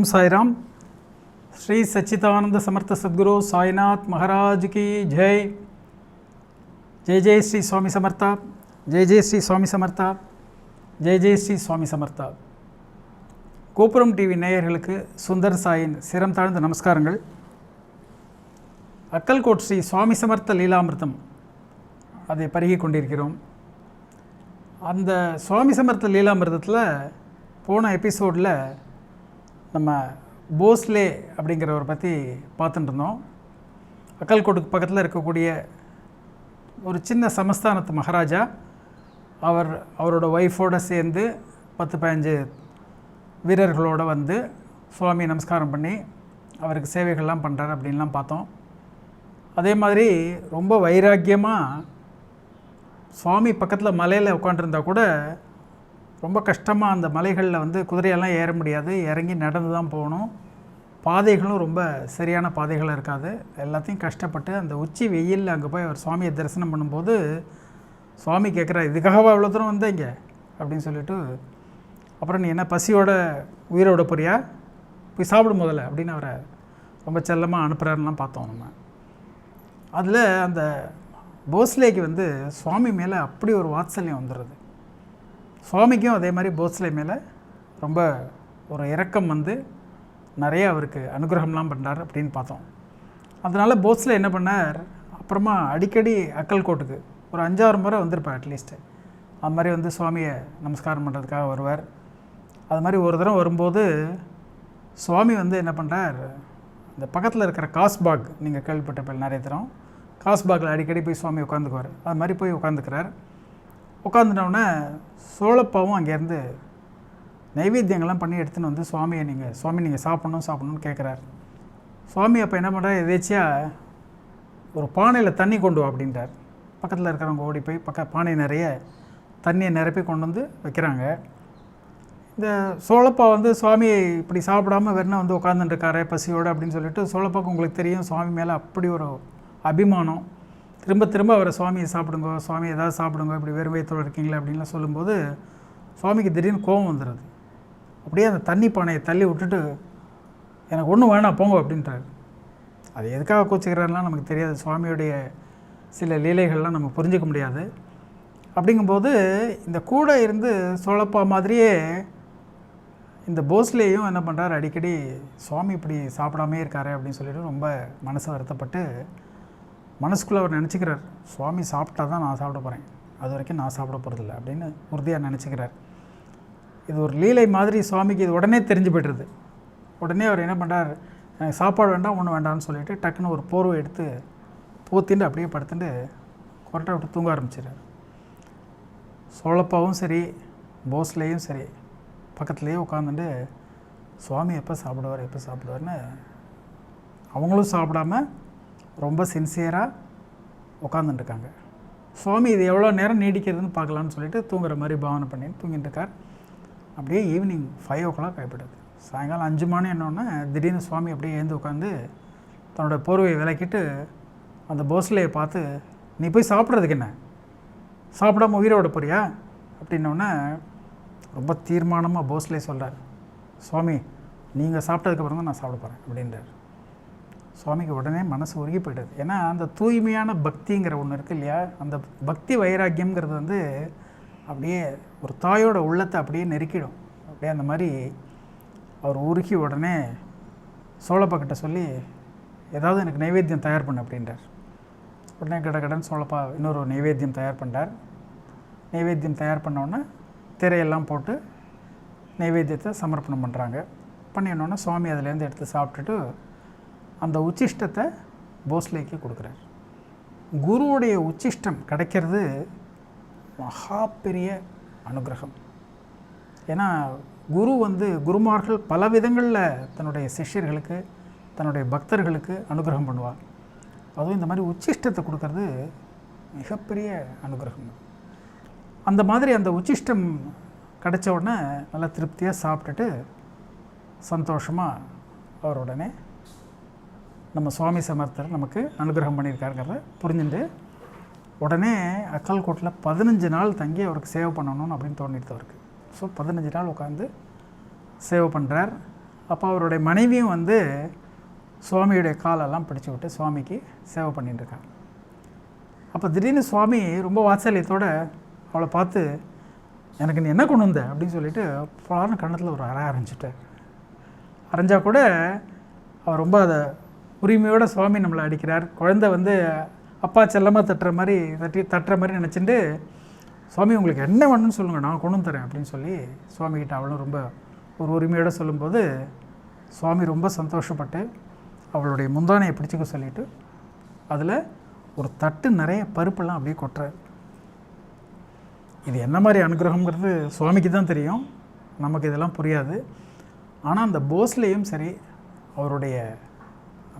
ஓம் சாய்ராம். ஸ்ரீ சச்சிதானந்த சமர்த்த சத்குரு சாய்நாத் மகாராஜ் கி ஜெய். ஜெய் ஜெய் ஸ்ரீ சுவாமி சமர்த்தா. ஜெய் ஜெய் ஸ்ரீ சுவாமி சமர்த்தா. ஜெய் ஜெய் ஸ்ரீ சுவாமி சமர்த்தா. கோபுரம் டிவி நேயர்களுக்கு சுந்தர் சாயின் சிரம் தாழ்ந்த நமஸ்காரங்கள். அக்கல்கோட் ஸ்ரீ சுவாமி சமர்த்த லீலாமிர்தம் அதை பருகி கொண்டிருக்கிறோம். அந்த சுவாமி சமர்த்த லீலாமிர்தத்தில் போன எபிசோடில் நம்ம போஸ்லே அப்படிங்கிறவரை பற்றி பார்த்துட்டு இருந்தோம் அக்கல்கோட்டுக்கு பக்கத்தில் இருக்கக்கூடிய ஒரு சின்ன சமஸ்தானத்து மகாராஜா அவர் அவரோட ஒய்ஃபோடு சேர்ந்து பத்து பதினஞ்சு வீரர்களோடு வந்து சுவாமி நமஸ்காரம் பண்ணி அவருக்கு சேவைகள்லாம் பண்ணுறாரு அப்படின்லாம் பார்த்தோம். அதே மாதிரி ரொம்ப வைராக்கியமாக சுவாமி பக்கத்தில் மலையில் உட்காண்டிருந்தா கூட ரொம்ப கஷ்டமாக அந்த மலைகளில் வந்து குதிரையெல்லாம் ஏற முடியாது. இறங்கி நடந்து தான் போகணும். பாதைகளும் ரொம்ப சரியான பாதைகள் இருக்காது. எல்லாத்தையும் கஷ்டப்பட்டு அந்த உச்சி வெயிலில் அங்கே போய் அவர் சுவாமியை தரிசனம் பண்ணும்போது சுவாமி கேட்குறா இதுக்காகவா இவ்வளோ தூரம் வந்தீங்க? அப்படின்னு சொல்லிட்டு அப்புறம் நீ என்ன பசியோட உயிரோட போறியா? போய் சாப்பிடும் முதல்ல அப்படின்னு அவரை ரொம்ப செல்லமாக அனுப்புகிறாருலாம் பார்த்தோம் நம்ம. அதில் அந்த போஸ்லேக்கு வந்து சுவாமி மேலே அப்படி ஒரு வாத்சல்யம் வந்துடுது. சுவாமிக்கும் அதே மாதிரி போஸ்லே மேலே ரொம்ப ஒரு இறக்கம் வந்து நிறைய அவருக்கு அனுகிரகம்லாம் பண்ணார் அப்படின்னு பார்த்தோம். அதனால் போஸ்லே என்ன பண்ணார்? அப்புறமா அடிக்கடி அக்கல்கோட்டுக்கு ஒரு அஞ்சாறு முறை வந்திருப்பார் அட்லீஸ்ட்டு அது மாதிரி வந்து சுவாமியை நமஸ்காரம் பண்ணுறதுக்காக வருவார். அது மாதிரி ஒரு தடவை வரும்போது சுவாமி வந்து என்ன பண்ணுறார் இந்த பக்கத்தில் இருக்கிற காஸ்பாக் நீங்கள் கேள்விப்பட்ட நிறைய தரம் காஸ்பாகில் அடிக்கடி போய் சுவாமி உட்காந்துக்குவார். அது மாதிரி போய் உட்காந்துக்கிறார். உட்காந்துட்டோன்னே சோழப்பாவும் அங்கேருந்து நைவேத்தியங்கள்லாம் பண்ணி எடுத்துன்னு வந்து சுவாமியை நீங்கள் சுவாமி நீங்கள் சாப்பிட்ணும் சாப்பிட்ணுன்னு கேட்குறாரு. சுவாமி அப்போ என்ன பண்ணுறாரு? எதேச்சியாக ஒரு பானையில் தண்ணி கொண்டு வா அப்படின்றார். பக்கத்தில் இருக்கிறவங்க ஓடி போய் பக்க பானை நிறைய தண்ணியை நிரப்பி கொண்டு வந்து வைக்கிறாங்க. இந்த சோழப்பா வந்து சுவாமி இப்படி சாப்பிடாம வெறுனா வந்து உட்காந்துட்டுருக்காரு பசியோடு அப்படின்னு சொல்லிட்டு சோழப்பாவுக்கு உங்களுக்கு தெரியும் சுவாமி மேலே அப்படி ஒரு அபிமானம். திரும்ப திரும்ப அவரை சுவாமியை சாப்பிடுங்க சுவாமி ஏதாவது சாப்பிடுங்க இப்படி வெறும் வயிற்றோடு இருக்கீங்களா அப்படின்லாம் சொல்லும்போது சுவாமிக்கு திடீர்னு கோபம் வந்துடுது அப்படியே அந்த தண்ணி பானையை தள்ளி விட்டுட்டு எனக்கு ஒன்றும் வேணாம் போங்க அப்படின்றாரு. அது எதுக்காக கோச்சிக்கிறாருலாம் நமக்கு தெரியாது. சுவாமியுடைய சில லீலைகள்லாம் நம்ம புரிஞ்சிக்க முடியாது. அப்படிங்கும்போது இந்த கூட இருந்து சோழப்பா மாதிரியே இந்த போஸ்லேயும் என்ன பண்ணுறாரு அடிக்கடி சுவாமி இப்படி சாப்பிடாமே இருக்காரு அப்படின்னு சொல்லிட்டு ரொம்ப மனசு வருத்தப்பட்டு மனசுக்குள்ளே அவர் நினச்சிக்கிறார் சுவாமி சாப்பிட்டா தான் நான் சாப்பிட போகிறேன் அது வரைக்கும் நான் சாப்பிட போகிறதில்ல அப்படின்னு உறுதியாக நினச்சிக்கிறார். இது ஒரு லீலை மாதிரி சுவாமிக்கு இது உடனே தெரிஞ்சு போய்டுறது. உடனே அவர் என்ன பண்ணுறார் எனக்கு சாப்பாடு வேண்டாம் ஒன்றும் வேண்டாம்னு சொல்லிட்டு டக்குன்னு ஒரு போர்வை எடுத்து பூத்திண்டு அப்படியே படுத்துட்டு கொரட்டை விட்டு தூங்க ஆரம்பிச்சிடுறார். சோழப்பாவும் சரி போஸ்லேயும் சரி பக்கத்துலேயே உட்காந்துட்டு சுவாமி எப்போ சாப்பிடுவார் எப்போ சாப்பிடுவார்னு அவங்களும் சாப்பிடாம ரொம்ப சின்சியராக உட்காந்துட்டுருக்காங்க சுவாமி இது எவ்வளோ நேரம் நீடிக்கிறதுன்னு பார்க்கலான்னு சொல்லிட்டு தூங்குற மாதிரி பாவனை பண்ணி தூங்கிட்டு இருக்கார் அப்படியே ஈவினிங் ஃபைவ் ஓ கிளாக் ஆகிவிடுது சாயங்காலம் அஞ்சு மணி என்னோடனே திடீர்னு சுவாமி அப்படியே எழுந்து உட்காந்து தன்னோட போர்வையை விளக்கிட்டு அந்த போஸ்லேயை பார்த்து நீ போய் சாப்பிட்றதுக்கு என்ன? சாப்பிடாம உயிரோட போறியா? அப்படின்னோடனே ரொம்ப தீர்மானமாக போஸ்லே சொல்கிறார் சுவாமி நீங்கள் சாப்பிட்டதுக்கப்புறம் தான் நான் சாப்பிட போகிறேன் அப்படின்றார். சுவாமிக்கு உடனே மனசு உருகி போயிடுது. ஏன்னா அந்த தூய்மையான பக்திங்கிற ஒன்று இருக்கு இல்லையா? அந்த பக்தி வைராக்கியங்கிறது வந்து அப்படியே ஒரு தாயோட உள்ளத்தை அப்படியே நெருக்கிடும். அப்படியே அந்த மாதிரி அவர் உருகி உடனே சோழப்பாக்கிட்ட சொல்லி ஏதாவது எனக்கு நைவேத்தியம் தயார் பண்ண அப்படின்றார். உடனே கட கடன் சோழப்பா இன்னொரு நைவேத்தியம் தயார் பண்ணுறார் நைவேத்தியம் தயார் பண்ணோன்னே திரையெல்லாம் போட்டு நைவேத்தியத்தை சமர்ப்பணம் பண்ணுறாங்க பண்ணினோன்னே சுவாமி அதிலேருந்து எடுத்து சாப்பிட்டுட்டு அந்த உச்சிஷ்டத்தை போஸ்லேக்கு கொடுக்குறார். குருவுடைய உச்சிஷ்டம் கிடைக்கிறது மகா பெரிய அனுகிரகம். ஏன்னா குரு வந்து குருமார்கள் பல விதங்களில் தன்னுடைய சிஷ்யர்களுக்கு தன்னுடைய பக்தர்களுக்கு அனுகிரகம் பண்ணுவார். அதுவும் இந்த மாதிரி உச்சிஷ்டத்தை கொடுக்கறது மிகப்பெரிய அனுகிரகம். அந்த மாதிரி அந்த உச்சிஷ்டம் கிடைச்ச உடனே நல்லா திருப்தியாக சாப்பிட்டுட்டு சந்தோஷமாக அவர் உடனே நம்ம சுவாமி சமர்த்தர் நமக்கு அனுகிரகம் பண்ணியிருக்காருங்கிறத புரிஞ்சுட்டு உடனே அக்கல்கோட்டில் பதினஞ்சு நாள் தங்கி அவருக்கு சேவை பண்ணணும் அப்படின்னு தோணிட்டு அவருக்கு. ஸோ பதினஞ்சு நாள் உட்காந்து சேவை பண்ணுறார் அப்போ அவருடைய மனைவியும் வந்து சுவாமியுடைய காலெல்லாம் பிடிச்சி விட்டு சுவாமிக்கு சேவை பண்ணிட்டுருக்காங்க அப்போ திடீர்னு சுவாமி ரொம்ப வாத்சல்யத்தோடு அவளை பார்த்து எனக்கு நீ என்ன கொண்டு வந்த? அப்படின்னு சொல்லிட்டு பலார்னு கண்ணத்தில் ஒரு அறை அரைஞ்சிட்டார் அரைஞ்சால் கூட அவர் ரொம்ப அதை உரிமையோட சுவாமி நம்மளை அடிக்கிறார். குழந்தை வந்து அப்பா செல்லமாக தட்டுற மாதிரி தட்டி தட்டுற மாதிரி நினச்சிட்டு சுவாமி உங்களுக்கு என்ன வேணும்னு சொல்லுங்கள் நான் கொண்டு வந்து தரேன் அப்படின்னு சொல்லி சுவாமிகிட்ட அவளும் ரொம்ப ஒரு உரிமையோடு சொல்லும்போது சுவாமி ரொம்ப சந்தோஷப்பட்டு அவளுடைய முந்தானையை பிடிச்சிக்க சொல்லிட்டு அதில் ஒரு தட்டு நிறைய பருப்பெல்லாம் அப்படியே கொட்டுறார். இது என்ன மாதிரி அனுகிரகங்கிறது சுவாமிக்கு தான் தெரியும். நமக்கு இதெல்லாம் புரியாது. ஆனால் அந்த போஸ்லேயும் சரி அவருடைய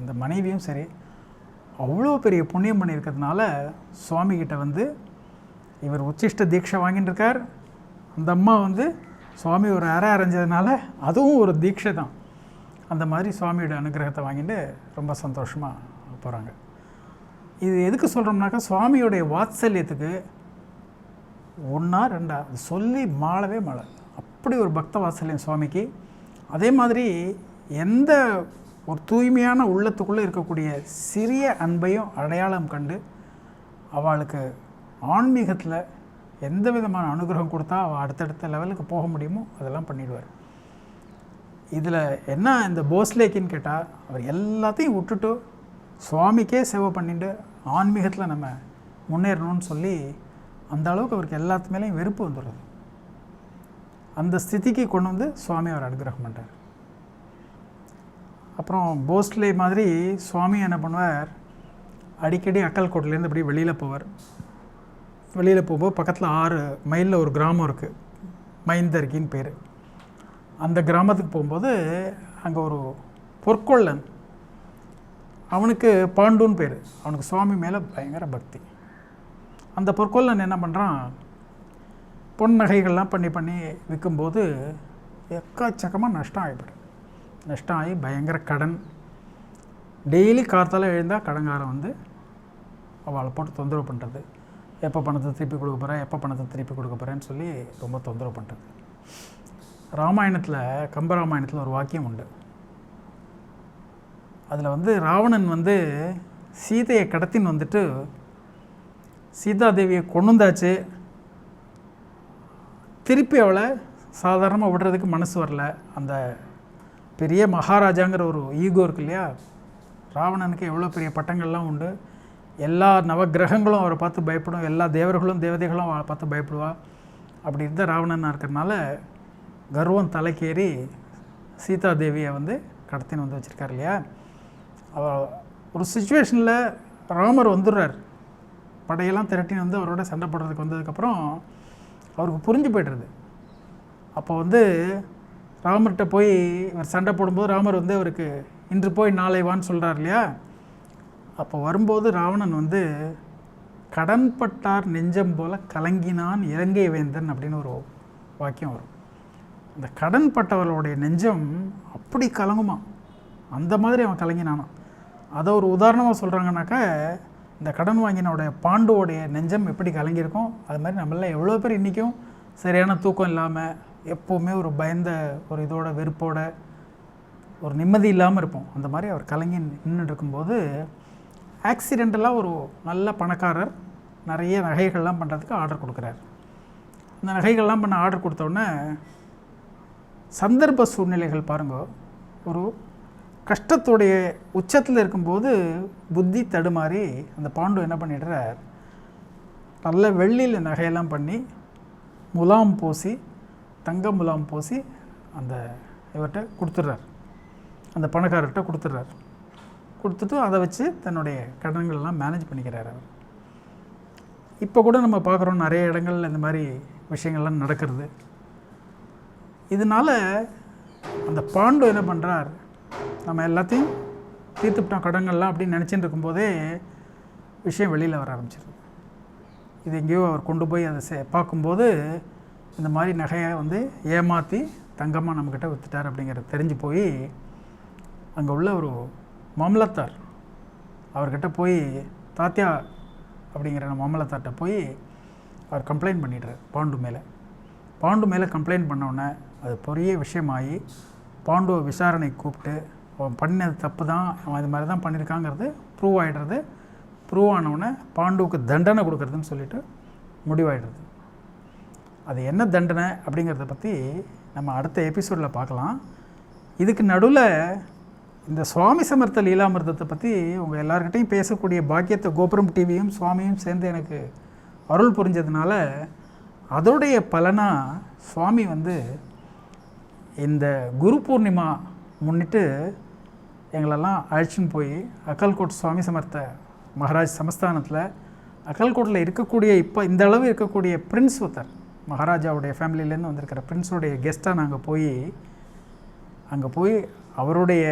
அந்த மனைவியும் சரி அவ்வளோ பெரிய புண்ணியம் பண்ணியிருக்கிறதுனால சுவாமிகிட்ட வந்து இவர் உச்சிஷ்ட தீட்சை வாங்கிட்டு இருக்கார் அந்த அம்மா வந்து சுவாமி ஒரு அறை அரைஞ்சதுனால அதுவும் ஒரு தீட்சை தான். அந்த மாதிரி சுவாமியோட அனுகிரகத்தை வாங்கிட்டு ரொம்ப சந்தோஷமாக போகிறாங்க இது எதுக்கு சொல்கிறோம்னாக்கா சுவாமியோடைய வாத்சல்யத்துக்கு ஒன்றா ரெண்டா அது சொல்லி மாளவே மழை அப்படி ஒரு பக்த வாத்சல்யம் சுவாமிக்கு. அதே மாதிரி எந்த ஒரு தூய்மையான உள்ளத்துக்குள்ளே இருக்கக்கூடிய சிறிய அன்பையும் அடையாளம் கண்டு அவளுக்கு ஆன்மீகத்தில் எந்த விதமான அனுகிரகம் கொடுத்தா அவள் அடுத்தடுத்த லெவலுக்கு போக முடியுமோ அதெல்லாம் பண்ணிடுவார். இதில் என்ன இந்த போஸ்லேக்கின்னு கேட்டால் அவர் எல்லாத்தையும் விட்டுட்டு சுவாமிக்கே சேவை பண்ணிட்டு ஆன்மீகத்தில் நம்ம முன்னேறணும்னு சொல்லி அந்த அளவுக்கு அவருக்கு எல்லாத்து மேலேயும் வெறுப்பு வந்துடுறது அந்த ஸ்திதிக்கு கொண்டு வந்து சுவாமி அவர் அனுகிரகம் பண்ணுறார் அப்புறம் போஸ்லே மாதிரி சுவாமி என்ன பண்ணுவார்? அடிக்கடி அக்கல்கோட்டிலேருந்து அப்படி வெளியில் போவார். வெளியில் போகும்போது பக்கத்தில் ஆறு மைலில் ஒரு கிராமம் இருக்குது மைந்தர்கின்னு பேர். அந்த கிராமத்துக்கு போகும்போது அங்கே ஒரு பொற்கொள்ளன். அவனுக்கு பாண்டுன்னு பேர். அவனுக்கு சுவாமி மேலே பயங்கர பக்தி. அந்த பொற்கொள்ளன் என்ன பண்ணுறான் பொன் நகைகள்லாம் பண்ணி பண்ணி விற்கும்போது எக்கச்சக்கமாக நஷ்டம் ஆகிப்படும் நஷ்டம் ஆகி பயங்கர கடன். டெய்லி கார்த்தால் எழுந்தால் கடங்காரன் வந்து அவளை போட்டு தொந்தரவு பண்ணுறது எப்போ பணத்தை திருப்பி கொடுக்க போகிறேன் எப்போ பணத்தை திருப்பி கொடுக்க போகிறேன்னு சொல்லி ரொம்ப தொந்தரவு பண்ணுறது ராமாயணத்தில் கம்பராமாயணத்தில் ஒரு வாக்கியம் உண்டு. அதில் வந்து ராவணன் வந்து சீதையை கடத்தின்னு வந்துட்டு சீதாதேவியை கொண்டு வந்தாச்சு திருப்பி அவளை சாதாரணமாக விடுறதுக்கு மனசு வரல. அந்த பெரிய மகாராஜாங்கிற ஒரு ஈகோ இருக்கு இல்லையா? ராவணனுக்கு எவ்வளோ பெரிய பட்டங்கள்லாம் உண்டு. எல்லா நவக்கிரகங்களும் அவரை பார்த்து பயப்படும். எல்லா தேவர்களும் தேவதைகளும் அவளை பார்த்து பயப்படுவா. அப்படி இருந்த ராவணனாக இருக்கிறனால கர்வம் தலைக்கேறி சீதா தேவியை வந்து கடத்தின்னு வந்து வச்சுருக்கார் இல்லையா? அவ ஒரு சுச்சுவேஷனில் ராமர் வந்துடுறார். படையெல்லாம் திரட்டின்னு வந்து அவரோட சண்டை போடுறதுக்கு வந்ததுக்கப்புறம் அவருக்கு புரிஞ்சு போய்டுறது. அப்போ வந்து ராமர்கிட்ட போய் இவர் சண்டை போடும்போது ராமர் வந்து அவருக்கு இன்று போய் நாளை வான்னு சொல்கிறார் இல்லையா? அப்போ வரும்போது ராவணன் வந்து கடன்பட்டார் நெஞ்சம் போல கலங்கினான் இலங்கை வேந்தன் அப்படின்னு ஒரு வாக்கியம் வரும். அந்த கடன்பட்டவர்களுடைய நெஞ்சம் அப்படி கலங்குமா? அந்த மாதிரி அவன் கலங்கினானான் அதை ஒரு உதாரணமாக சொல்கிறாங்கனாக்கா இந்த கடன் வாங்கினோடைய பாண்டுவோடைய நெஞ்சம் எப்படி கலங்கியிருக்கும்? அது மாதிரி நம்மளால் எவ்வளோ பேர் இன்றைக்கும் சரியான தூக்கம் இல்லாமல் எப்போவுமே ஒரு பயந்த ஒரு இதோட வெறுப்போட ஒரு நிம்மதி இல்லாமல் இருப்போம். அந்த மாதிரி அவர் கலங்கி நின்று இருக்கும்போது ஆக்சிடெண்டலாக ஒரு நல்ல பணக்காரர் நிறைய நகைகள்லாம் பண்ணுறதுக்கு ஆர்டர் கொடுக்குறாரு. அந்த நகைகள்லாம் பண்ண ஆர்டர் கொடுத்தோடனே சந்தர்ப்ப சூழ்நிலைகள் பாருங்க. ஒரு கஷ்டத்துடைய உச்சத்தில் இருக்கும்போது புத்தி தடுமாறி அந்த பாண்டு என்ன பண்ணிடுறார்? நல்ல வெள்ளியில் நகையெல்லாம் பண்ணி முலாம் பூசி தங்க முலாம் பூசி அந்த இவர்கிட்ட கொடுத்துட்றார். அந்த பணக்காரர்கிட்ட கொடுத்துட்றார். கொடுத்துட்டு அதை வச்சு தன்னுடைய கடன்கள்லாம் மேனேஜ் பண்ணிக்கிறார் அவர். இப்போ கூட நம்ம பார்க்குறோம் நிறைய இடங்கள்ல இந்த மாதிரி விஷயங்கள்லாம் நடக்கிறது. இதனால் அந்த பாண்டு என்ன பண்ணுறார் நம்ம எல்லாத்தையும் தீர்த்துப்பிட்டோம் கடன்கள்லாம் அப்படின்னு நினச்சிட்டு இருக்கும்போதே விஷயம் வெளியில் வர ஆரம்பிச்சிருது. இது எங்கேயோ அவர் கொண்டு போய் அதை சே பார்க்கும்போது இந்த மாதிரி நகையை வந்து ஏமாற்றி தங்கமாக நம்மக்கிட்ட விற்றுட்டார் அப்படிங்கிறது தெரிஞ்சு போய் அங்கே உள்ள ஒரு மாமலத்தார் அவர்கிட்ட போய் தாத்தியா அப்படிங்கிற மாமலத்தார்கிட்ட போய் அவர் கம்ப்ளைண்ட் பண்ணிடுறார் பாண்டு மேலே. பாண்டு மேலே கம்ப்ளைண்ட் பண்ணோடனே அது பெரிய விஷயமாகி பாண்டுவை விசாரணை கூப்பிட்டு அவன் பண்ணது தப்பு தான் அவன் இது மாதிரி தான் பண்ணியிருக்காங்கிறது ப்ரூவ் ஆகிடுறது ப்ரூவ் ஆனவுடனே பாண்டுவுக்கு தண்டனை கொடுக்குறதுன்னு சொல்லிட்டு முடிவாயிடுறது. அது என்ன தண்டனை அப்படிங்கிறத பற்றி நம்ம அடுத்த எபிசோடில் பார்க்கலாம். இதுக்கு நடுவில் இந்த சுவாமி சமர்த்த லீலாமிர்தத்தை பற்றி உங்கள் எல்லாருக்கிட்டையும் பேசக்கூடிய பாக்கியத்தை கோபுரம் டிவியும் சுவாமியும் சேர்ந்து எனக்கு அருள் புரிஞ்சதுனால அதோடைய பலனாக சுவாமி வந்து இந்த குரு பூர்ணிமா முன்னிட்டு எங்களெல்லாம் அழைச்சின்னு போய் அக்கல்கோட் சுவாமி சமர்த்த மகாராஜ் சமஸ்தானத்தில் அக்கல்கோட்டில் இருக்கக்கூடிய இப்போ இந்த அளவு இருக்கக்கூடிய பிரின்ஸ் ஒருத்தர். மகாராஜாவுடைய ஃபேமிலியிலேருந்து வந்திருக்கிற பிரின்ஸுடைய கெஸ்ட்டாக நாங்கள் போய் அங்கே போய் அவருடைய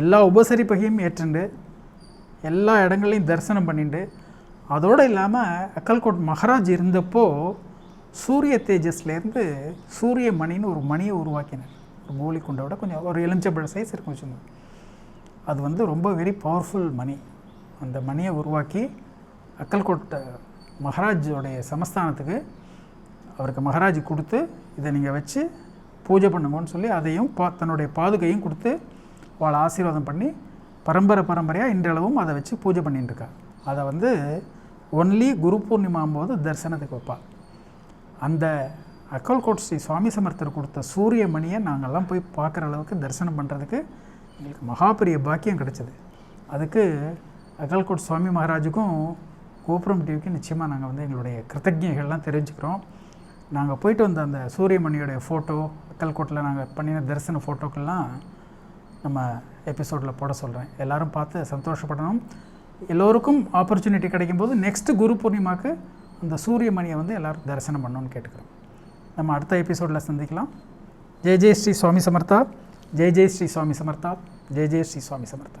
எல்லா உபசரிப்பையும் ஏற்றுண்டு எல்லா இடங்களையும் தரிசனம் பண்ணிட்டு அதோடு இல்லாமல் அக்கல்கோட் மகாராஜ் இருந்தப்போ சூரிய தேஜஸ்லேருந்து சூரிய மணின்னு ஒரு மணியை உருவாக்கினார். ஒரு கோலி குண்டோட கொஞ்சம் ஒரு எலுமிச்சப்பழ சைஸ் இருக்கும் வச்சுங்க அது வந்து ரொம்ப வெரி பவர்ஃபுல் மணி. அந்த மணியை உருவாக்கி அக்கல்கோட் மகாராஜோடைய சமஸ்தானத்துக்கு அவருக்கு மகாராஜ் கொடுத்து இதை நீங்கள் வச்சு பூஜை பண்ணுங்கன்னு சொல்லி அதையும் பா தன்னுடைய பாதுகையும் கொடுத்து அவளை ஆசீர்வாதம் பண்ணி பரம்பரை பரம்பரையாக இன்றளவும் அதை வச்சு பூஜை பண்ணிட்டுருக்கா அதை வந்து ஒன்லி குரு பூர்ணிமாம் போது தரிசனத்துக்கு வைப்பாள் அந்த அக்கல்கோட் ஸ்ரீ சுவாமி சமர்த்தர் கொடுத்த சூரிய மணியை நாங்கள்லாம் போய் பார்க்குற அளவுக்கு தரிசனம் பண்ணுறதுக்கு எங்களுக்கு மகாபெரிய பாக்கியம் கிடைச்சது. அதுக்கு அகல்கோட் சுவாமி மகாராஜுக்கும் கோபுரம் டிவிக்கு நிச்சயமாக நாங்கள் வந்து எங்களுடைய கிருத்தஜைகள்லாம் தெரிஞ்சுக்கிறோம். நாங்கள் போயிட்டு வந்த அந்த சூரியமணியோடைய ஃபோட்டோ கல்கோட்டில் நாங்கள் பண்ணின தரிசன ஃபோட்டோக்கள்லாம் நம்ம எபிசோடில் போட சொல்கிறேன் எல்லோரும் பார்த்து சந்தோஷப்படணும். எல்லோருக்கும் ஆப்பர்ச்சுனிட்டி கிடைக்கும்போது நெக்ஸ்ட்டு குரு பூர்ணிமாவுக்கு அந்த சூரியமணியை வந்து எல்லோரும் தரிசனம் பண்ணணும்னு கேட்டுக்கிறோம். நம்ம அடுத்த எபிசோடில் சந்திக்கலாம். ஜெய் ஜெய் ஸ்ரீ சுவாமி சமர்த்தா. ஜெய் ஜெய் ஸ்ரீ சுவாமி சமர்த்தா. ஜெய் ஜெய் ஸ்ரீ சுவாமி சமர்த்தா.